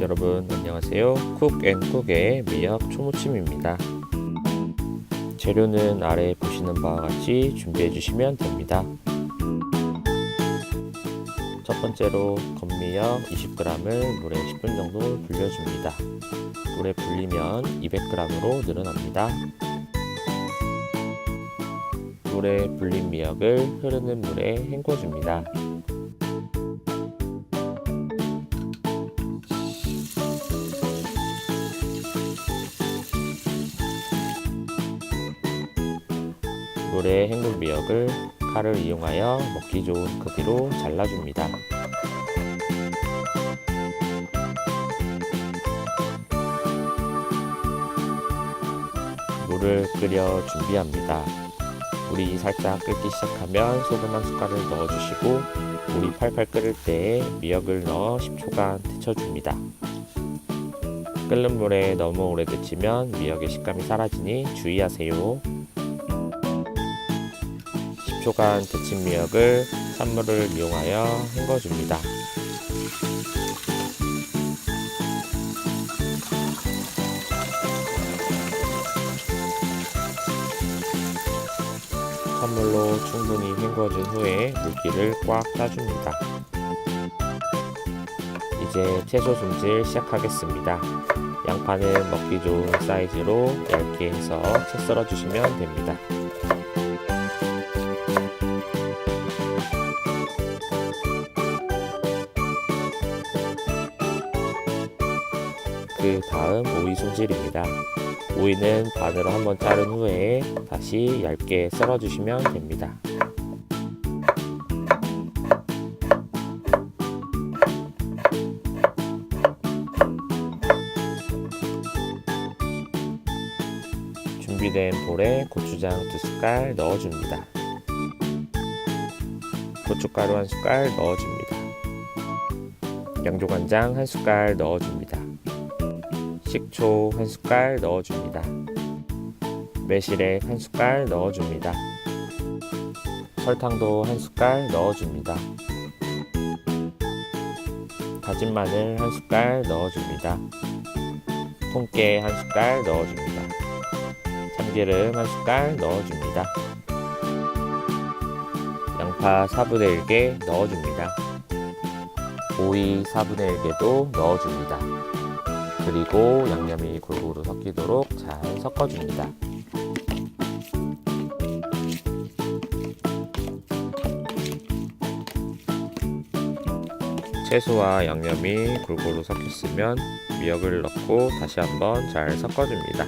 여러분 안녕하세요. 쿡앤쿡의 미역 초무침입니다. 재료는 아래 보시는 바와 같이 준비해 주시면 됩니다. 첫 번째로 건미역 20g을 물에 10분 정도 불려줍니다. 물에 불리면 200g으로 늘어납니다. 물에 불린 미역을 흐르는 물에 헹궈줍니다. 물에 헹군 미역을 칼을 이용하여 먹기 좋은 크기로 잘라줍니다. 물을 끓여 준비합니다. 물이 살짝 끓기 시작하면 소금 한 숟갈을 넣어주시고 물이 팔팔 끓을 때에 미역을 넣어 10초간 데쳐줍니다. 끓는 물에 너무 오래 데치면 미역의 식감이 사라지니 주의하세요. 10초간 데친 미역을 찬물을 이용하여 헹궈줍니다. 찬물로 충분히 헹궈준 후에 물기를 꽉 짜줍니다. 이제 채소 손질 시작하겠습니다. 양파는 먹기 좋은 사이즈로 얇게 해서 채 썰어 주시면 됩니다. 그 다음 오이 손질입니다. 오이는 반으로 한번 자른 후에 다시 얇게 썰어 주시면 됩니다. 준비된 볼에 고추장 두 숟갈 넣어줍니다. 고춧가루 한 숟갈 넣어줍니다. 양조간장 한 숟갈 넣어줍니다. 식초 한 숟갈 넣어줍니다. 매실액 한 숟갈 넣어줍니다. 설탕도 한 숟갈 넣어줍니다. 다진 마늘 한 숟갈 넣어줍니다. 통깨 한 숟갈 넣어줍니다. 참기름 한 숟갈 넣어줍니다. 양파 4분의 1개 넣어줍니다. 오이 4분의 1개도 넣어줍니다. 그리고 양념이 골고루 섞이도록 잘 섞어줍니다. 채소와 양념이 골고루 섞였으면 미역을 넣고 다시 한번 잘 섞어줍니다.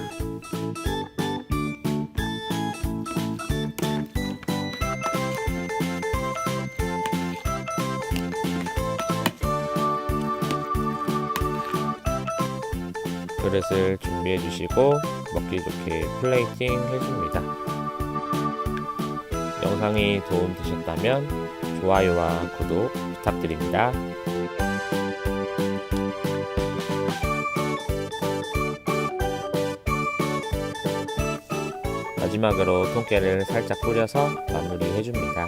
그릇을 준비해 주시고 먹기 좋게 플레이팅 해줍니다. 영상이 도움 되셨다면 좋아요와 구독 부탁드립니다. 마지막으로 통깨를 살짝 뿌려서 마무리 해줍니다.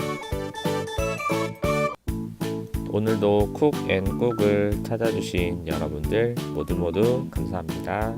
오늘도 쿡앤국을 찾아주신 여러분들 모두 모두 감사합니다.